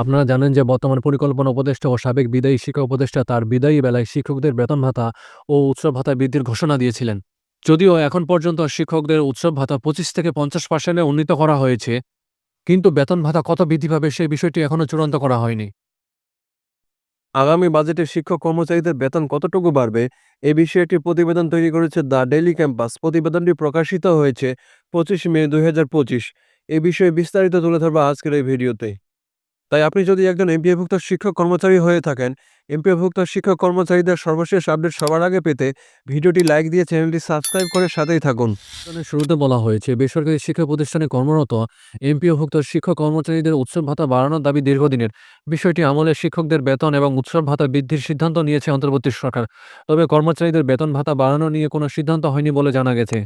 আপনারা জানেন যে বর্তমান পরিকল্পনা উপদেষ্টা ও সাবেক বিদায়ী শিক্ষা উপদেষ্টা তার বিদায়ী বেলায় শিক্ষকদের বেতন ভাতা ও উৎসব ভাতা বৃদ্ধির ঘোষণা দিয়েছিলেন। যদিও এখন পর্যন্ত শিক্ষকদের উৎসব ভাতা পঁচিশ থেকে পঞ্চাশ পার্সেন্টে উন্নীত করা হয়েছে, কিন্তু বেতন ভাতা কত বৃদ্ধি পাবে সেই বিষয়টি এখনও চূড়ান্ত করা হয়নি। আগামী বাজেটে শিক্ষক কর্মচারীদের বেতন কতটুকু বাড়বে, এ বিষয়ে একটি প্রতিবেদন তৈরি করেছে দ্য ডেইলি ক্যাম্পাস। প্রতিবেদনটি প্রকাশিত হয়েছে পঁচিশ মে পঁচিশ। এ বিষয়ে বিস্তারিত তুলে ধরবো আজকের এই ভিডিওতে। তাই আপনি যদি একজন এমপিএভুক্ত শিক্ষক কর্মচারী হয়ে থাকেন, এমপিএভুক্ত শিক্ষক কর্মচারীদের সর্বশেষ আপডেট সবার আগে পেতে ভিডিওটি লাইক দিয়ে চ্যানেলটি সাবস্ক্রাইব করে সাথেই থাকুন। শুরুতে বলা হয়েছে, বেসরকারি শিক্ষা প্রতিষ্ঠানে কর্মরত এমপিওভুক্ত শিক্ষক কর্মচারীদের উৎসব ভাতা বাড়ানোর দাবি দীর্ঘদিনের। বিষয়টি আমলে শিক্ষকদের বেতন এবং উৎসব ভাতা বৃদ্ধির সিদ্ধান্ত নিয়েছে অন্তর্বর্তী সরকার। তবে কর্মচারীদের বেতন ভাতা বাড়ানো নিয়ে কোনো সিদ্ধান্ত হয়নি বলে জানা গেছে।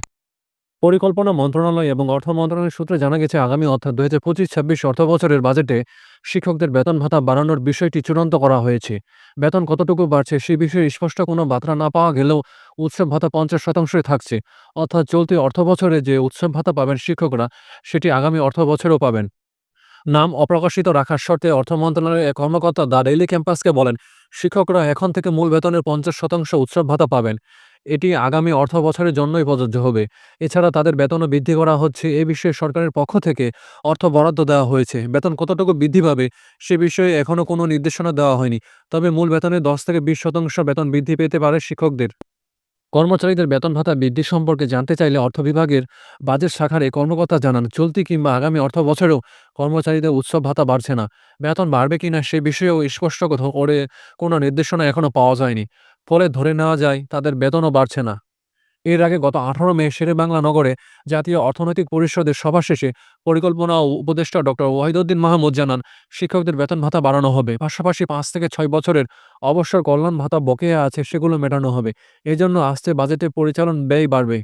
পরিকল্পনা মন্ত্রণালয় এবং অর্থ মন্ত্রণালয়ের সূত্রে জানা গেছে, আগামী অর্থাৎ দু হাজার পঁচিশ, ছাব্বিশ অর্থ বছরের বাজেটে শিক্ষকদের বেতন ভাতা বাড়ানোর বিষয়টি চূড়ান্ত করা হয়েছে। বেতন কতটুকু বাড়ছে সে বিষয়ে স্পষ্ট কোনো বার্তা না পাওয়া গেলেও উৎসব ভাতা পঞ্চাশ শতাংশই থাকছে। অর্থাৎ চলতি অর্থ বছরে যে উৎসব ভাতা পাবেন শিক্ষকরা, সেটি আগামী অর্থ বছরেও পাবেন। নাম অপ্রকাশিত রাখার শর্তে অর্থ মন্ত্রণালয়ের এক কর্মকর্তা দ্য ডেইলি ক্যাম্পাসকে বলেন, শিক্ষকরা এখন থেকে মূল বেতনের পঞ্চাশ শতাংশ উৎসব ভাতা পাবেন। এটি আগামী অর্থ বছরের জন্যই প্রযোজ্য হবে। এছাড়া তাদের বেতনও বৃদ্ধি করা হচ্ছে। এ বিষয়ে সরকারের পক্ষ থেকে অর্থ বরাদ্দ দেওয়া হয়েছে। বেতন কতটুকু বৃদ্ধি পাবে সে বিষয়ে এখনও কোনো নির্দেশনা দেওয়া হয়নি। তবে মূল বেতনের দশ থেকে বিশ শতাংশ বেতন বৃদ্ধি পেতে পারে শিক্ষকদের। কর্মচারীদের বেতন ভাতা বৃদ্ধি সম্পর্কে জানতে চাইলে অর্থ বিভাগের বাজেট শাখার এই কর্মকর্তা জানান, চলতি কিংবা আগামী অর্থ বছরেও কর্মচারীদের উৎসব ভাতা বাড়ছে না। বেতন বাড়বে কিনা সে বিষয়েও স্পষ্ট করে কোনো নির্দেশনা এখনও পাওয়া যায়নি। ফলে ধরে নেওয়া যায় তাদের বেতনও বাড়ছে না। এর আগে গত আঠারো মে শেরেবাংলা নগরে জাতীয় অর্থনৈতিক পরিষদের সভা শেষে পরিকল্পনা ও উপদেষ্টা ডক্টর ওয়াহিদুদ্দিন মাহমুদ জানান, শিক্ষকদের বেতন ভাতা বাড়ানো হবে। পাশাপাশি পাঁচ থেকে ছয় বছরের অবসর কল্যাণ ভাতা বকেয়া আছে সেগুলো মেটানো হবে। এজন্য আসতে বাজেটে পরিচালন ব্যয় বাড়বে।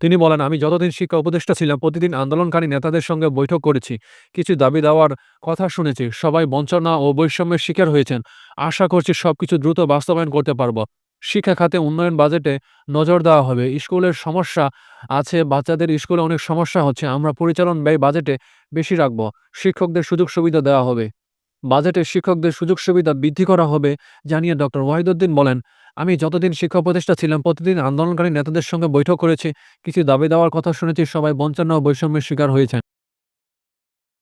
তিনি বলেন, আমি যতদিন শিক্ষা উপদেষ্টা ছিলাম, প্রতিদিন আন্দোলনকারী নেতাদের সঙ্গে বৈঠক করেছি। কিছু দাবি দেওয়ার কথা শুনেছি। সবাই বঞ্চনা ও বৈষম্যের শিকার হয়েছেন। আশা করছি সবকিছু দ্রুত বাস্তবায়ন করতে পারব। শিক্ষা খাতে উন্নয়ন বাজেটে নজর দেওয়া হবে। স্কুলের সমস্যা আছে, বাচ্চাদের স্কুলে অনেক সমস্যা হচ্ছে। আমরা পরিচালন ব্যয় বাজেটে বেশি রাখব। শিক্ষকদের সুযোগ সুবিধা দেওয়া হবে। বাজেটে শিক্ষকদের সুযোগ সুবিধা বৃদ্ধি করা হবে জানিয়ে ডক্টর ওয়াহিদুদ্দিন বলেন, আমি যতদিন শিক্ষা প্রতিষ্ঠা ছিলাম, প্রতিদিন আন্দোলনকারী নেতাদের সঙ্গে বৈঠক করেছি। কিছু দাবি দেওয়ার কথা শুনেছি, সবাই বঞ্চনা ও বৈষম্যের শিকার হয়েছেন।